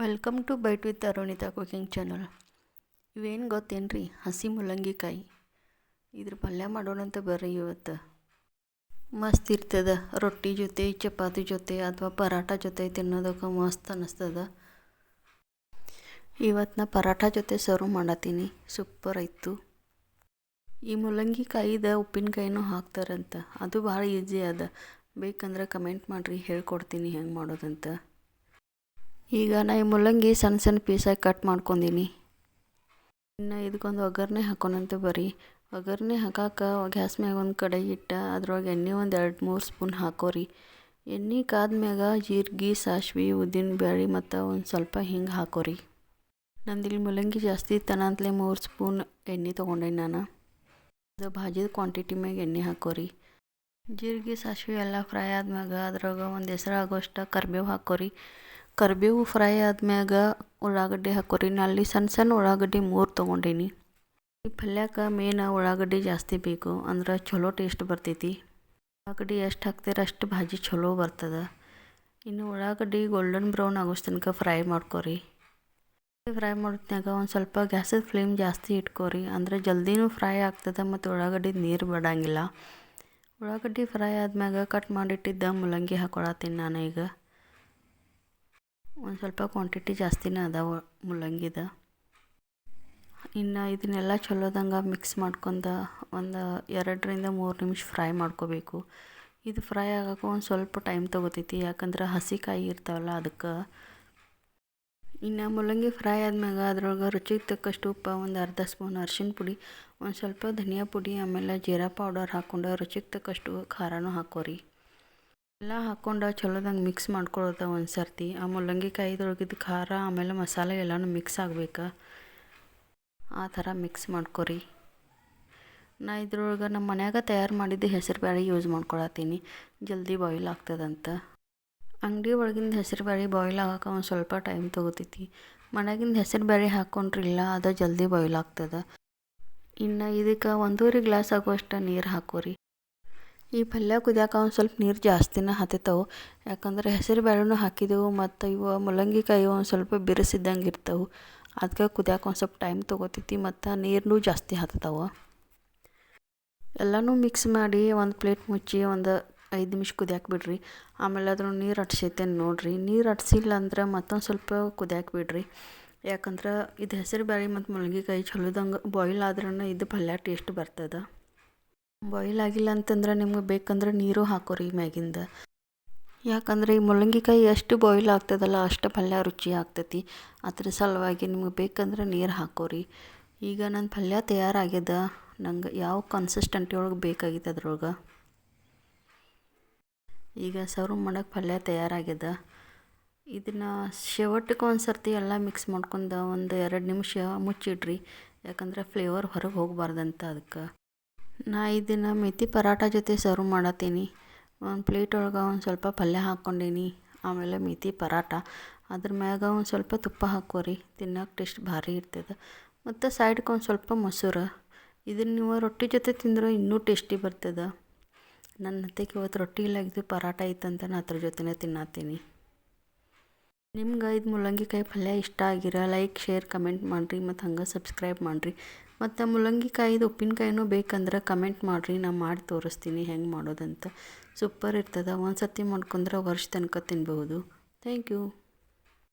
Welcome to bite with Arunita cooking channel ಇವೇನು ಗೊತ್ತೇನ್ರಿ? ಹಸಿ ಮುಲಂಗಿಕಾಯಿ ಇದ್ರ ಪಲ್ಯ ಮಾಡೋಣಂತ ಬರ್ರಿ ಇವತ್ತು. ಮಸ್ತ್ ಇರ್ತದ. ರೊಟ್ಟಿ ಜೊತೆ, ಚಪಾತಿ ಜೊತೆ ಅಥವಾ ಪರಾಟ ಜೊತೆ ತಿನ್ನೋದಕ್ಕೆ ಮಸ್ತ್ ಅನ್ನಿಸ್ತದ ಇವತ್ತು ನಾ ಪರಾಟ ಜೊತೆ ಸರ್ವ್ ಮಾಡತ್ತೀನಿ ಸೂಪರ್ ಆಯಿತು. ಈ ಮುಲಂಗಿಕಾಯಿದ ಉಪ್ಪಿನಕಾಯಿನೂ ಹಾಕ್ತಾರಂತ. ಅದು ಭಾಳ ಈಸಿ ಅದ. ಬೇಕಂದ್ರೆ ಕಮೆಂಟ್ ಮಾಡಿರಿ, ಹೇಳ್ಕೊಡ್ತೀನಿ ಹೆಂಗೆ ಮಾಡೋದಂತ. ಈಗ ನಾ ಈ ಮೂಲಂಗಿ ಸಣ್ಣ ಸಣ್ಣ ಪೀಸಾಗಿ ಕಟ್ ಮಾಡ್ಕೊಂಡೀನಿ ಇನ್ನು ಇದಕ್ಕೊಂದು ಒಗ್ಗರಣೆ ಹಾಕೊಂಡಂತೆ ಬರ್ರಿ ಒಗ್ಗರಣೆ ಹಾಕಾಕ ಗ್ಯಾಸ್ ಮ್ಯಾಗ ಒಂದು ಕಡೆ ಇಟ್ಟು ಅದ್ರೊಳಗೆ ಎಣ್ಣೆ ಒಂದು ಎರಡು ಮೂರು ಸ್ಪೂನ್ ಹಾಕೋರಿ. ಎಣ್ಣೆ ಕಾದ್ಮ್ಯಾಗ ಜೀರಿಗೆ ಸಾಸ್ವೆ ಉದ್ದಿನ ಬೇಳೆ ಮತ್ತು ಒಂದು ಸ್ವಲ್ಪ ಹಿಂಗೆ ಹಾಕೋರಿ. ನಂದಿಲ್ಲಿ ಮೂಲಂಗಿ ಜಾಸ್ತಿ ಅಂತಲೇ ಮೂರು ಸ್ಪೂನ್ ಎಣ್ಣೆ ತೊಗೊಂಡೇನಿ ನಾನು. ಅದು ಭಾಜಿದ ಕ್ವಾಂಟಿಟಿ ಮ್ಯಾಗ ಎಣ್ಣೆ ಹಾಕೋರಿ. ಜೀರಿಗೆ ಸಾಸಿವೆ ಎಲ್ಲ ಫ್ರೈ ಆದ್ಮ್ಯಾಗ ಅದ್ರಾಗ ಒಂದು ಹೆಸರು ಆಗೋಷ್ಟು ಕರ್ಬೇವು ಹಾಕೋರಿ. ಕರಿಬೇವು ಫ್ರೈ ಆದ್ಮ್ಯಾಗ ಉಳ್ಳಾಗಡ್ಡಿ ಹಾಕೋರಿ. ಅಲ್ಲಿ ಸಣ್ಣ ಸಣ್ಣ ಉಳ್ಳಾಗಡ್ಡಿ ಮೂರು ತೊಗೊಂಡೀನಿ. ಈ ಪಲ್ಯಕ್ಕೆ ಮೇನ ಉಳ್ಳಾಗಡ್ಡಿ ಜಾಸ್ತಿ ಬೇಕು, ಅಂದ್ರೆ ಚಲೋ ಟೇಸ್ಟ್ ಬರ್ತೈತಿ. ಉಳ್ಳಾಗಡ್ಡಿ ಎಷ್ಟು ಹಾಕ್ತೀರ ಅಷ್ಟು ಭಾಜಿ ಚಲೋ ಬರ್ತದೆ. ಇನ್ನು ಉಳ್ಳಾಗಡ್ಡಿ ಗೋಲ್ಡನ್ ಬ್ರೌನ್ ಆಗೋಷ್ಟು ತನಕ ಫ್ರೈ ಮಾಡ್ಕೊರಿ. ಫ್ರೈ ಮಾಡೋತ್ನಾಗ ಒಂದು ಸ್ವಲ್ಪ ಗ್ಯಾಸದ ಫ್ಲೇಮ್ ಜಾಸ್ತಿ ಇಟ್ಕೋರಿ, ಅಂದರೆ ಜಲ್ದಿನೂ ಫ್ರೈ ಆಗ್ತದೆ ಮತ್ತು ಉಳ್ಳಾಗಡ್ಡಿ ನೀರು ಬಿಡಂಗಿಲ್ಲ. ಉಳ್ಳಾಗಡ್ಡಿ ಫ್ರೈ ಆದ್ಮ್ಯಾಗ ಕಟ್ ಮಾಡಿಟ್ಟಿದ್ದ ಮೂಲಂಗಿ ಹಾಕೊಳತ್ತೀನಿ ನಾನು ಈಗ ಒಂದು ಸ್ವಲ್ಪ ಕ್ವಾಂಟಿಟಿ ಜಾಸ್ತಿನೇ ಅದಾವ ಮೂಲಂಗಿದ ಇನ್ನು ಇದನ್ನೆಲ್ಲ ಚಲೋದಂಗೆ ಮಿಕ್ಸ್ ಮಾಡ್ಕೊಂಡ ಒಂದು ಎರಡರಿಂದ ಮೂರು ನಿಮಿಷ ಫ್ರೈ ಮಾಡ್ಕೋಬೇಕು. ಇದು ಫ್ರೈ ಆಗೋಕೆ ಒಂದು ಸ್ವಲ್ಪ ಟೈಮ್ ತೊಗೋತೈತಿ, ಯಾಕಂದ್ರೆ ಹಸಿ ಕಾಯಿ ಇರ್ತಾವಲ್ಲ ಅದಕ್ಕೆ. ಇನ್ನು ಮೂಲಂಗಿ ಫ್ರೈ ಆದ್ಮ್ಯಾಗ ಅದ್ರೊಳಗೆ ರುಚಿಗೆ ತಕ್ಕಷ್ಟು ಉಪ್ಪು, ಒಂದು ಅರ್ಧ ಸ್ಪೂನ್ ಅರ್ಶಿನ ಪುಡಿ, ಒಂದು ಸ್ವಲ್ಪ ಧನಿಯಾ ಪುಡಿ, ಆಮೇಲೆ ಜೀರಾ ಪೌಡರ್ ಹಾಕ್ಕೊಂಡು ರುಚಿಗೆ ತಕ್ಕಷ್ಟು ಖಾರನೂ ಹಾಕೋರಿ. ಎಲ್ಲ ಹಾಕ್ಕೊಂಡು ಚಲೋದಂಗೆ ಮಿಕ್ಸ್ ಮಾಡ್ಕೊಳ್ಳೋದ ಒಂದು ಸರ್ತಿ ಆ ಮೂಲಂಗಿ ಕಾಯಿದೊಳಗಿದ್ದು ಖಾರ, ಆಮೇಲೆ ಮಸಾಲೆ ಎಲ್ಲನೂ ಮಿಕ್ಸ್ ಆಗ್ಬೇಕು. ಆ ಥರ ಮಿಕ್ಸ್ ಮಾಡ್ಕೊರಿ. ನಾ ಇದ್ರೊಳಗೆ ನಮ್ಮ ಮನ್ಯಾಗ ತಯಾರು ಮಾಡಿದ್ದು ಹೆಸರು ಬ್ಯಾಳಿ ಯೂಸ್ ಮಾಡ್ಕೊಳತ್ತೀನಿ. ಜಲ್ದಿ ಬಾಯ್ಲ್ ಆಗ್ತದಂತ. ಅಂಗಡಿ ಒಳಗಿಂದ ಹೆಸರು ಬ್ಯಾಳಿ ಬಾಯ್ಲ್ ಆಗೋಕೆ ಒಂದು ಸ್ವಲ್ಪ ಟೈಮ್ ತೊಗೋತೈತಿ. ಮನ್ಯಾಗಿಂದ ಹೆಸರು ಬೇಳೆ ಹಾಕ್ಕೊಂಡ್ರಿಲ್ಲ ಅದು ಜಲ್ದಿ ಬಾಯ್ಲ್ ಆಗ್ತದೆ. ಇನ್ನು ಇದಕ್ಕೆ ಒಂದೂವರೆ ಗ್ಲಾಸ್ ಆಗುವಷ್ಟು ನೀರು ಹಾಕೋರಿ. ಈ ಪಲ್ಯ ಕುದಿಯಾಕ ಒಂದು ಸ್ವಲ್ಪ ನೀರು ಜಾಸ್ತಿನೇ ಹತ್ತೈತವು. ಯಾಕಂದ್ರೆ ಹೆಸರು ಬೇಳೆನೂ ಹಾಕಿದೆವು ಮತ್ತು ಇವು ಮೂಲಂಗಿ ಕಾಯಿ ಒಂದು ಸ್ವಲ್ಪ ಬಿರುಸಿದ್ದಂಗೆ ಇರ್ತವೆ. ಅದಕ್ಕೆ ಕುದಿಯಾಕ ಒಂದು ಸ್ವಲ್ಪ ಟೈಮ್ ತೊಗೋತೈತಿ ಮತ್ತು ನೀರನ್ನೂ ಜಾಸ್ತಿ ಹತ್ತತಾವ. ಎಲ್ಲನೂ ಮಿಕ್ಸ್ ಮಾಡಿ ಒಂದು ಪ್ಲೇಟ್ ಮುಚ್ಚಿ ಒಂದು ಐದು ನಿಮಿಷ ಕುದಿಯಾಕ ಬಿಡ್ರಿ. ಆಮೇಲೆ ಅದ್ರ ನೀರು ಅಟ್ಸೈತೆ ನೋಡಿರಿ. ನೀರು ಅಟ್ಸಿಲ್ಲ ಅಂದ್ರೆ ಮತ್ತೊಂದು ಸ್ವಲ್ಪ ಕುದಿಯಾಕ ಬಿಡ್ರಿ. ಯಾಕಂದ್ರೆ ಇದು ಹೆಸರು ಬೇಳೆ ಮತ್ತು ಮುಳುಗಿಕಾಯಿ ಚಲೋದಂಗೆ ಬಾಯ್ಲ್ ಆದ್ರೂ ಇದು ಪಲ್ಯ ಟೇಸ್ಟ್ ಬರ್ತದೆ. ಬಾಯ್ಲ್ ಆಗಿಲ್ಲ ಅಂತಂದ್ರೆ ನಿಮ್ಗೆ ಬೇಕಂದ್ರೆ ನೀರು ಹಾಕೋರಿ ಮ್ಯಾಗಿಂದ. ಯಾಕಂದ್ರೆ ಈ ಮೂಲಂಗಿಕಾಯಿ ಎಷ್ಟು ಬಾಯ್ಲ್ ಆಗ್ತದಲ್ಲ, ಅಷ್ಟು ಪಲ್ಯ ರುಚಿ ಆಗ್ತೈತಿ. ಅದ್ರ ಸಲುವಾಗಿ ನಿಮ್ಗೆ ಬೇಕಂದ್ರೆ ನೀರು ಹಾಕೋರಿ. ಈಗ ನನ್ನ ಪಲ್ಯ ತಯಾರಾಗ್ಯದ, ನಂಗೆ ಯಾವ ಕನ್ಸಿಸ್ಟೆಂಟಿ ಒಳಗೆ ಬೇಕಾಗಿತ್ತು ಅದ್ರೊಳಗೆ? ಈಗ ಸರ್ವ್ ಮಾಡೋಕೆ ಪಲ್ಯ ತಯಾರಾಗ್ಯದ. ಇದನ್ನು ಶೇವಟ್ಟಕ್ಕೆ ಒಂದು ಸರ್ತಿ ಎಲ್ಲ ಮಿಕ್ಸ್ ಮಾಡ್ಕೊಂಡು ಒಂದು ಎರಡು ನಿಮಿಷ ಮುಚ್ಚಿಡ್ರಿ. ಯಾಕಂದ್ರೆ ಫ್ಲೇವರ್ ಹೊರಗೆ ಹೋಗಬಾರ್ದಂತ ಅದಕ್ಕೆ ನಾ ಇದನ್ನು ಮೆಥಿ ಪರಾಟ ಜೊತೆ ಸರ್ವ್ ಮಾಡತ್ತೀನಿ ಒಂದು ಪ್ಲೇಟ್ ಒಳಗೆ ಒಂದು ಸ್ವಲ್ಪ ಪಲ್ಯ ಹಾಕ್ಕೊಂಡೀನಿ. ಆಮೇಲೆ ಮೆಥಿ ಪರಾಟ ಅದ್ರ ಮ್ಯಾಗ ಒಂದು ಸ್ವಲ್ಪ ತುಪ್ಪ ಹಾಕೋರಿ ತಿನ್ನೋಕೆ ಟೇಸ್ಟ್ ಭಾರಿ ಇರ್ತದೆ. ಮತ್ತು ಸೈಡ್ಗೆ ಒಂದು ಸ್ವಲ್ಪ ಮೊಸರು. ಇದನ್ನು ನೀವು ರೊಟ್ಟಿ ಜೊತೆ ತಿಂದ್ರೆ ಇನ್ನೂ ಟೇಸ್ಟಿ ಬರ್ತದೆ. ನನ್ನ ಅತ್ತೆಗೆ ಇವತ್ತು ರೊಟ್ಟಿ ಇಲ್ಲ, ಇದು ಪರಾಟ ಐತಂತ ನಾನು ಅದ್ರ ಜೊತೆನೇ ತಿನ್ನತ್ತೀನಿ ನಿಮ್ಗೆ ಇದು ಮೂಲಂಗಿ ಕಾಯಿ ಪಲ್ಯ ಇಷ್ಟ ಆಗಿರ ಲೈಕ್ ಶೇರ್ ಕಮೆಂಟ್ ಮಾಡಿರಿ. ಮತ್ತು ಹಂಗೆ ಸಬ್ಸ್ಕ್ರೈಬ್ ಮಾಡಿರಿ. ಮತ್ತು ಮೂಲಂಗಿ ಕಾಯಿದು ಉಪ್ಪಿನಕಾಯಿನೂ ಬೇಕಂದ್ರೆ ಕಮೆಂಟ್ ಮಾಡಿರಿ ನಾನು ಮಾಡಿ ತೋರಿಸ್ತೀನಿ ಹೆಂಗೆ ಮಾಡೋದಂತ. ಸೂಪರ್ ಇರ್ತದೆ ಒಂದು ಸತಿ ಮಾಡ್ಕೊಂಡ್ರೆ ವರ್ಷ ತನಕ ತಿನ್ಬಹುದು. Thank you